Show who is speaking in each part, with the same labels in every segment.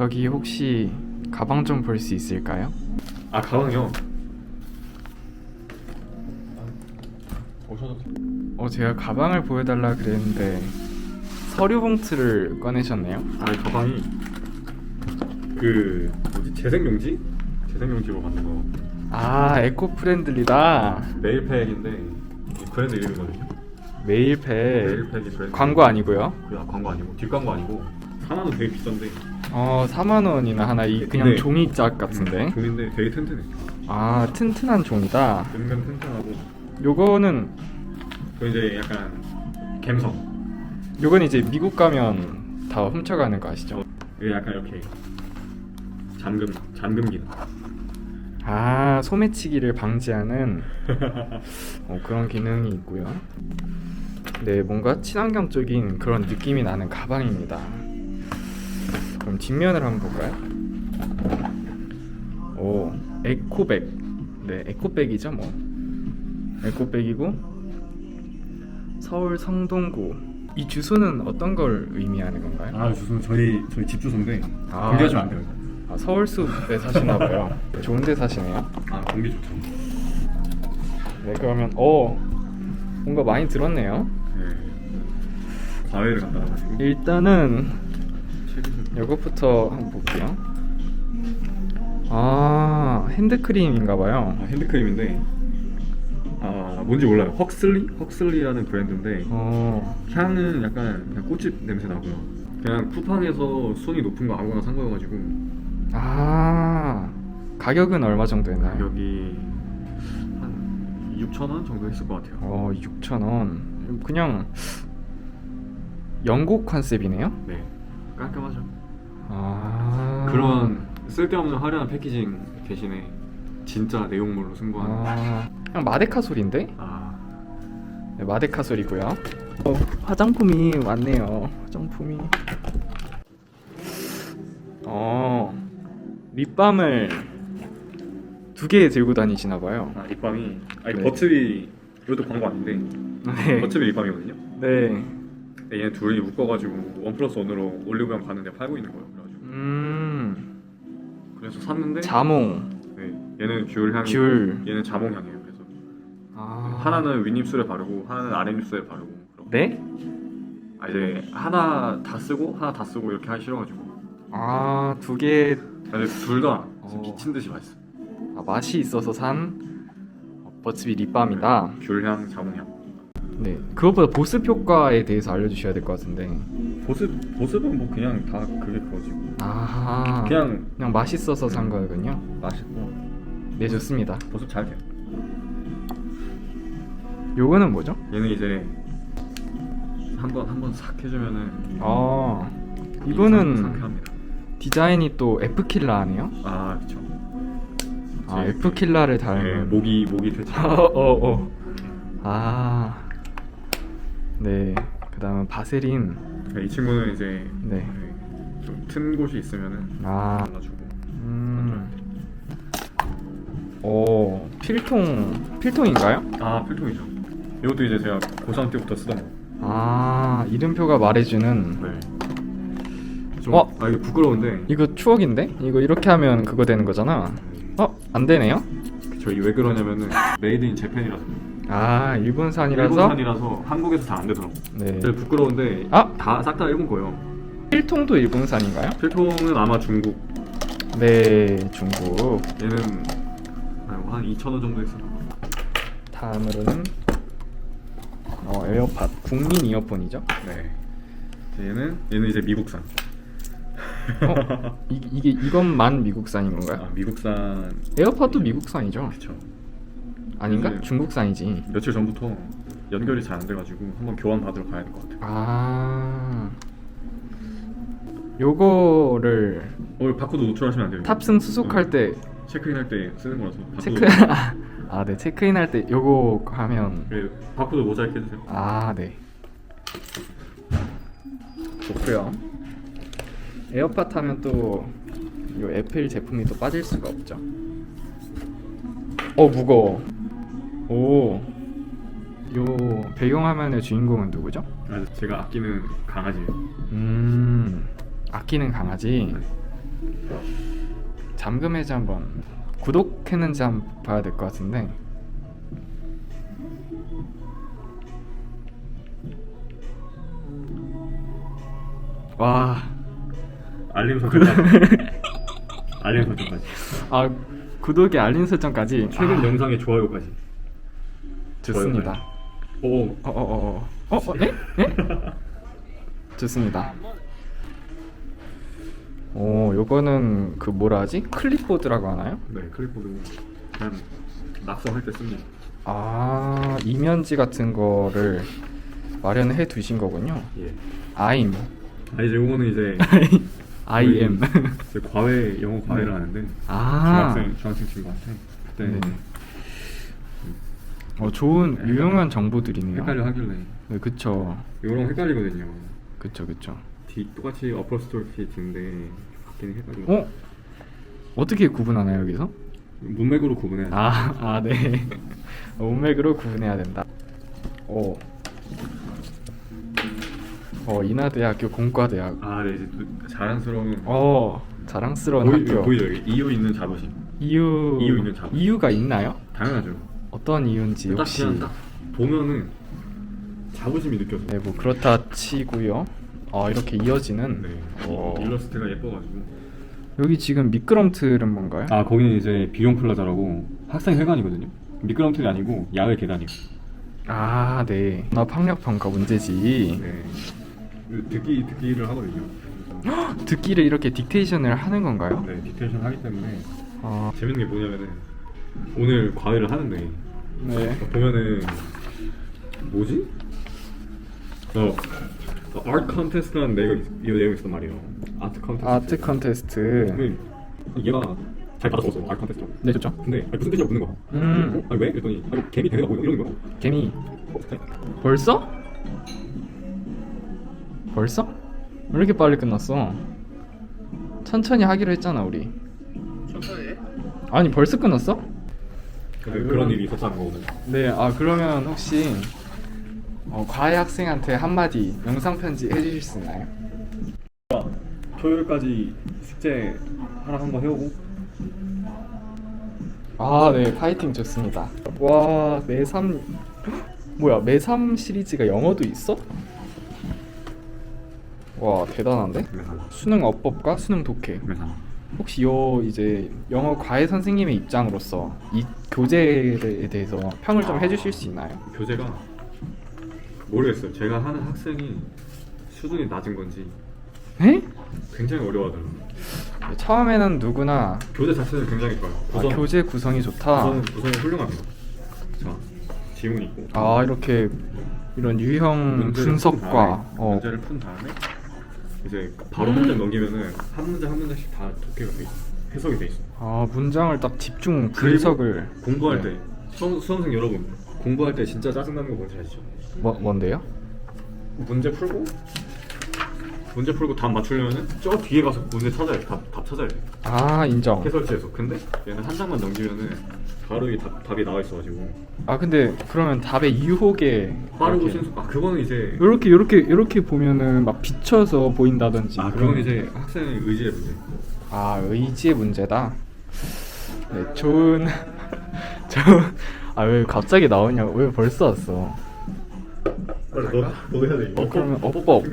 Speaker 1: 저기 혹시 가방 좀 볼 수 있을까요?
Speaker 2: 아? 오셔도 돼요.
Speaker 1: 어 제가 가방을 보여달라 그랬는데 서류 봉투를 꺼내셨네요.
Speaker 2: 아니 가방이 그 뭐지 재생용지? 재생용지로 만든 거
Speaker 1: 아 에코 프렌들리다.
Speaker 2: 메일팩인데 이 브랜드 이름이거든요
Speaker 1: 메일팩.
Speaker 2: 메일팩이 브랜드
Speaker 1: 광고 아니고요.
Speaker 2: 그냥 광고 아니고 뒷광고 아니고 하나는 되게 비싼데
Speaker 1: 어 4만 원이나 하나 이 그냥
Speaker 2: 네.
Speaker 1: 종이짝 같은데.
Speaker 2: 종인데 되게 튼튼해
Speaker 1: 아 튼튼한 종이다.
Speaker 2: 은근 튼튼하고
Speaker 1: 요거는
Speaker 2: 그 이제 약간 갬성
Speaker 1: 요건 이제 미국 가면 다 훔쳐가는 거 아시죠?
Speaker 2: 이게 약간 이렇게 잠금 잠금 기능
Speaker 1: 아 소매치기를 방지하는 어, 그런 기능이 있고요. 네, 뭔가 친환경 쪽인 그런 느낌이 나는 가방입니다. 그럼 뒷면을 한번 볼까요? 오, 에코백. 네, 에코백이죠, 뭐. 에코백이고 서울 성동구. 이 주소는 어떤 걸 의미하는 건가요?
Speaker 2: 아 주소 저희 저희 집 주소인데
Speaker 1: 아.
Speaker 2: 공개하시면 안 돼요
Speaker 1: 아, 서울숲에 사시나 봐요. 좋은 데 사시네요.
Speaker 2: 아 공개 좋죠
Speaker 1: 네, 그러면 어 뭔가 많이 들었네요.
Speaker 2: 네 과외를 와가지고
Speaker 1: 일단은 이것부터 한번 볼게요. 아 핸드크림인가 봐요.
Speaker 2: 아, 핸드크림인데 아 뭔지 몰라요. 헉슬리? 헉슬리라는 브랜드인데
Speaker 1: 어,
Speaker 2: 향은 약간 그냥 꽃집 냄새 나고요. 그냥 쿠팡에서 순위 높은 거 아무거나 산 거여가지고
Speaker 1: 아 가격은 얼마 정도 했나요?
Speaker 2: 가격이 한 6천 원 정도 했을 것 같아요.
Speaker 1: 어 6천 원. 그냥 영국 컨셉이네요.
Speaker 2: 네 깔끔하죠.
Speaker 1: 아
Speaker 2: 그런 쓸데없는 화려한 패키징 대신에 진짜 내용물로 승부하는.
Speaker 1: 아 그냥 마데카 소리인데?
Speaker 2: 아
Speaker 1: 네, 마데카 소리고요. 어, 화장품이 많네요. 화장품이. 어, 립밤을 두 개 들고 다니시나 봐요.
Speaker 2: 아, 립밤이 아니
Speaker 1: 네.
Speaker 2: 버츠비 이것도 광고 아닌데
Speaker 1: 네.
Speaker 2: 버츠비 립밤이거든요.
Speaker 1: 네.
Speaker 2: 근데 얘네 둘이 묶어가지고 원 플러스 원으로 올리브영 가는데 팔고 있는 거예요.
Speaker 1: 음,
Speaker 2: 그래서 샀는데
Speaker 1: 자몽,
Speaker 2: 네, 얘는 귤 향이
Speaker 1: 귤.
Speaker 2: 얘는 자몽 향이에요. 그래서
Speaker 1: 아,
Speaker 2: 하나는 윗입술에 바르고 하나는 아랫입술에 바르고 그렇고.
Speaker 1: 네?
Speaker 2: 아 이제 하나 다 쓰고 하나 다 쓰고 이렇게 하기 싫어가지고
Speaker 1: 아, 두 개,
Speaker 2: 근데 둘다
Speaker 1: 어.
Speaker 2: 미친 듯이 맛있어.
Speaker 1: 아, 맛이 있어서 산 어, 버츠비 립밤이다.
Speaker 2: 귤향, 자몽향.
Speaker 1: 네. 그것보다 보습 효과에 대해서 알려주셔야 될 것 같은데.
Speaker 2: 보습 보습은 뭐 그냥 다 그게 그거지.
Speaker 1: 아,
Speaker 2: 그냥
Speaker 1: 그냥 맛있어서 산 거군요.
Speaker 2: 맛있고
Speaker 1: 네, 좋습니다.
Speaker 2: 보습 잘 돼.
Speaker 1: 요거는 뭐죠?
Speaker 2: 얘는 이제 한번 한번 싹 해주면은
Speaker 1: 아 이거는
Speaker 2: 상쾌합니다.
Speaker 1: 디자인이 또 F킬라네요.
Speaker 2: 아 그렇죠.
Speaker 1: 아
Speaker 2: 제-
Speaker 1: F킬라를
Speaker 2: 네,
Speaker 1: 닮은.
Speaker 2: 모기 모기 퇴치.
Speaker 1: 어어. 아 네. 그다음은 바세린.
Speaker 2: 이 친구는 이제
Speaker 1: 네.
Speaker 2: 좀튼 곳이 있으면은
Speaker 1: 아.
Speaker 2: 발라주고.
Speaker 1: 음. 오 필통 필통인가요?
Speaker 2: 아 필통이죠. 이것도 이제 제가 고3 때부터 쓰던 거.
Speaker 1: 아 이름표가 말해주는.
Speaker 2: 네. 좀,
Speaker 1: 어?
Speaker 2: 아 이게 부끄러운데
Speaker 1: 이거 추억인데? 이거 이렇게 하면 그거 되는 거잖아. 어? 안 되네요?
Speaker 2: 저희 왜 그러냐면은 메이드 인 재팬이라서
Speaker 1: 아 일본산이라서.
Speaker 2: 일본산이라서 한국에서 잘 안 되더라고.
Speaker 1: 네.
Speaker 2: 그래서 부끄러운데
Speaker 1: 아!
Speaker 2: 다 싹 다 일본 거예요.
Speaker 1: 필통도 일본산인가요?
Speaker 2: 필통은 아마 중국.
Speaker 1: 네, 중국.
Speaker 2: 얘는 아이고, 한 2천 원 정도 했어.
Speaker 1: 다음으로는 어, 에어팟 국민 이어폰이죠?
Speaker 2: 네. 얘는 얘는 이제 미국산.
Speaker 1: 어? 이, 이게 이것만 미국산인 건가요?
Speaker 2: 아 미국산.
Speaker 1: 에어팟도 미국산이죠?
Speaker 2: 그쵸.
Speaker 1: 아닌가?
Speaker 2: 네.
Speaker 1: 중국산이지.
Speaker 2: 며칠 전부터 연결이 잘 안 돼가지고 한번 교환 받으러 가야 될 것 같아요.
Speaker 1: 아, 요거를
Speaker 2: 어 바코드 노출하시면 안 돼요.
Speaker 1: 탑승 수속할 때
Speaker 2: 체크인 할 때 쓰는 거라서. 바코드
Speaker 1: 체크 아, 네 체크인 할 때 요거 하면
Speaker 2: 네, 바코드 모자이크 해주세요.
Speaker 1: 아, 네. 좋고요. 에어팟 하면 또 이 애플 제품이 또 빠질 수가 없죠. 어 무거워. 오. 요 배경화면의 주인공은 누구죠?
Speaker 2: 아, 제가 아끼는 강아지예요.
Speaker 1: 음. 아끼는 강아지. 잠금 해제 한번 구독했는지 한번 봐야 될 것 같은데 와,
Speaker 2: 알림 설정까지. 알림 설정까지.
Speaker 1: 아 구독에 알림 설정까지
Speaker 2: 최근
Speaker 1: 아,
Speaker 2: 영상에 좋아요까지.
Speaker 1: 좋습니다.
Speaker 2: 오.
Speaker 1: 어어어어 어, 어, 네? 네? 좋습니다. 오, 요거는 그 뭐라 하지? 클립보드라고 하나요?
Speaker 2: 네 클립보드 그냥 낙서할 때 씁니다.
Speaker 1: 아, 이면지 같은 거를 마련해 두신 거군요.
Speaker 2: 예.
Speaker 1: I'm,
Speaker 2: 아 이제 요거는 이제
Speaker 1: I am.
Speaker 2: 과외 영어 과외를 하는데
Speaker 1: 아,
Speaker 2: 중학생 중학생 친구한테 그때
Speaker 1: 네. 어, 좋은 유용한 정보들이네요.
Speaker 2: 헷갈려 하길래
Speaker 1: 네, 그쵸,
Speaker 2: 이거랑 헷갈리거든요.
Speaker 1: 그쵸, 그쵸.
Speaker 2: D 똑같이 어퍼스톨피 D인데 바뀌는 헷갈리고
Speaker 1: 어? 어떻게 구분하나요 여기서?
Speaker 2: 문맥으로 구분해. 야
Speaker 1: 아, 아, 네. 문맥으로 구분해야 된다. 오. 어, 인하대학교 공과대학.
Speaker 2: 아, 네 이제 또 자랑스러운
Speaker 1: 어, 자랑스러운
Speaker 2: 보이,
Speaker 1: 학교.
Speaker 2: 보이죠 여기 이유 있는 자부심.
Speaker 1: 이유
Speaker 2: 이유 있는 자부.
Speaker 1: 이유가 있나요?
Speaker 2: 당연하죠.
Speaker 1: 어떤 이유인지
Speaker 2: 딱
Speaker 1: 혹시
Speaker 2: 그냥 딱 보면은 자부심이 느껴져.
Speaker 1: 네, 뭐 그렇다 치고요. 아, 이렇게 이어지는
Speaker 2: 네.
Speaker 1: 어.
Speaker 2: 일러스트가 예뻐가지고.
Speaker 1: 여기 지금 미끄럼틀은 뭔가요?
Speaker 2: 아 거기는 이제 비용 플라자라고 학생 회관이거든요. 미끄럼틀이 아니고 야외 계단이요.
Speaker 1: 아, 네. 나 학력 평가 문제지.
Speaker 2: 네. 그 듣기 듣기를 하거든요.
Speaker 1: 듣기를 이렇게 딕테이션을 하는 건가요?
Speaker 2: 네, 디테일션 하기 때문에
Speaker 1: 아,
Speaker 2: 재밌는 게 뭐냐면은 오늘 과외를 하는데
Speaker 1: 네.
Speaker 2: 보면은 뭐지? 어, 아트 컨테스트라는 내용 이 내용 있단 말이에요. 아트 컨테스트.
Speaker 1: 아트 컨테스트.
Speaker 2: 근데 얘가 잘 받아 적었어. 아트 컨테스트.
Speaker 1: 네, 좋죠.
Speaker 2: 근데 아니, 무슨 뜻이야 묻는 거야.
Speaker 1: 음.
Speaker 2: 아니 왜? 그랬더니 아니 개미 대회가 뭐 이러는 거야.
Speaker 1: 개미.
Speaker 2: 어, 네.
Speaker 1: 벌써? 벌써? 왜 이렇게 빨리 끝났어? 천천히 하기로 했잖아 우리.
Speaker 2: 천천히 해.
Speaker 1: 아니 벌써 끝났어?
Speaker 2: 근데 그런 일이 있었다는 거거든.
Speaker 1: 네. 아 그러면 혹시 어, 과외 학생한테 한마디 영상 편지 해주실 수 있나요?
Speaker 2: 토요일까지 숙제 하나 한번 해오고
Speaker 1: 아, 네, 파이팅 좋습니다. 와, 매삼 뭐야, 매삼 시리즈가 영어도 있어? 와, 대단한데? 수능 어법과 수능 독해. 혹시 요 이제 영어 과외 선생님의 입장으로서 이 교재에 대해서 평을 좀 해주실 수 있나요?
Speaker 2: 교재가 모르겠어요. 제가 하는 학생이 수준이 낮은 건지
Speaker 1: 에?
Speaker 2: 굉장히 어려워하더라고요.
Speaker 1: 처음에는 누구나
Speaker 2: 교재 자체는 굉장히 좋아요.
Speaker 1: 아,
Speaker 2: 구성,
Speaker 1: 교재 구성이 좋다.
Speaker 2: 구성, 구성이 훌륭합니다. 자, 지문이 있고
Speaker 1: 아 이렇게 이런 유형
Speaker 2: 문제를 푼
Speaker 1: 분석과
Speaker 2: 다음에,
Speaker 1: 어,
Speaker 2: 문제를 푼 다음에 이제 바로 문제 넘기면은 한 문제 한 문제씩 다 독해가 돼 있어. 해석이 돼 있어.
Speaker 1: 아 문장을 딱 집중
Speaker 2: 그리고
Speaker 1: 분석을
Speaker 2: 공부할
Speaker 1: 네.
Speaker 2: 때 수험, 수험생 여러분 공부할 때 진짜 짜증나는 거 뭔지 아시죠?
Speaker 1: 뭐 뭔데요?
Speaker 2: 문제 풀고 문제 풀고 답 맞추려면은 저 뒤에 가서 문제 찾아야 돼. 답, 답 찾아야 돼.
Speaker 1: 아 인정.
Speaker 2: 해설지에서. 근데 얘는 한 장만 넘기면은 바로 이 답, 답이 나와 있어가지고
Speaker 1: 아 근데 그러면 답의 유혹에
Speaker 2: 빠르고
Speaker 1: 이렇게
Speaker 2: 신속. 아 그거는 이제
Speaker 1: 이렇게 이렇게 이렇게 보면은 막 비쳐서 보인다든지
Speaker 2: 아
Speaker 1: 그런-
Speaker 2: 이제 학생의 의지의 문제.
Speaker 1: 아 의지의 문제다. 네 좋은 저아왜 갑자기 나오냐? 왜 벌써 왔어?
Speaker 2: 너, 너 해야 돼.
Speaker 1: 어, 그러면 어법.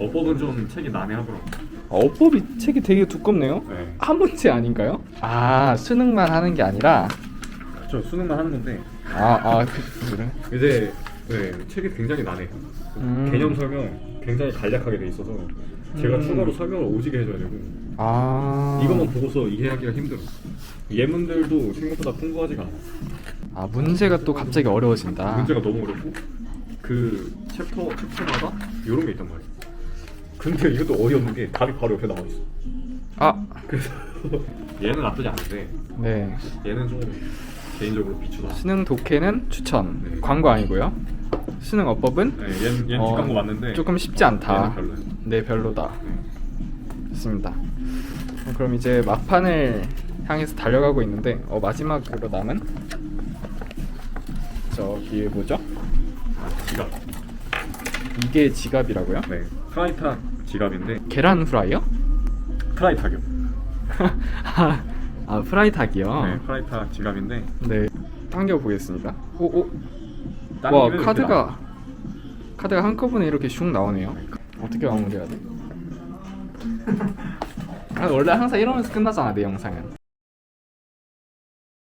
Speaker 2: 어법은 좀 책이 난해하더라고.
Speaker 1: 아, 어법이 책이 되게 두껍네요.
Speaker 2: 네.
Speaker 1: 한 문제 아닌가요? 아 수능만 하는 게 아니라
Speaker 2: 저 수능만 하는 건데
Speaker 1: 아아 그, 그래.
Speaker 2: 이제 네, 책이 굉장히 난해요.
Speaker 1: 음.
Speaker 2: 개념 설명 굉장히 간략하게 돼 있어서 제가
Speaker 1: 음.
Speaker 2: 추가로 설명을 오지게 해줘야 되고
Speaker 1: 아
Speaker 2: 이것만 보고서 이해하기가 힘들어. 예문들도 생각보다 풍부하지가 않아.
Speaker 1: 아 문제가 또 갑자기 어려워진다.
Speaker 2: 문제가 너무 어렵고 그 챕터 챕터마다 이런 게 있단 말이야. 근데 이것도 어이없는 게 답이 바로 옆에 나와 있어.
Speaker 1: 아
Speaker 2: 그래서 얘는 나쁘지 않은데
Speaker 1: 네.
Speaker 2: 얘는 좀 개인적으로 비추다.
Speaker 1: 수능 독해는 추천.
Speaker 2: 네.
Speaker 1: 광고 아니고요. 수능 어법은
Speaker 2: 네, 얘는 얘는
Speaker 1: 어,
Speaker 2: 뒷광고 맞는데
Speaker 1: 조금 쉽지 않다.
Speaker 2: 얘는 별로야.
Speaker 1: 네 별로다.
Speaker 2: 네.
Speaker 1: 좋습니다. 어, 그럼 이제 막판을 향해서 달려가고 있는데 어, 마지막으로 남은 저기 뭐죠?
Speaker 2: 아, 지갑.
Speaker 1: 이게 지갑이라고요?
Speaker 2: 네. 프라이타 지갑인데
Speaker 1: 계란 후라이요?
Speaker 2: 프라이타교.
Speaker 1: 아 프라이탁이요?
Speaker 2: 네, 프라이타 지갑인데.
Speaker 1: 네. 당겨 보겠습니다. 오 오.
Speaker 2: 다른
Speaker 1: 와
Speaker 2: 이렇게
Speaker 1: 카드가 카드가 한꺼번에 이렇게 슉 나오네요. 어떻게 마무리해야 돼? 아, 원래 항상 이러면서 끝나잖아 내 영상은.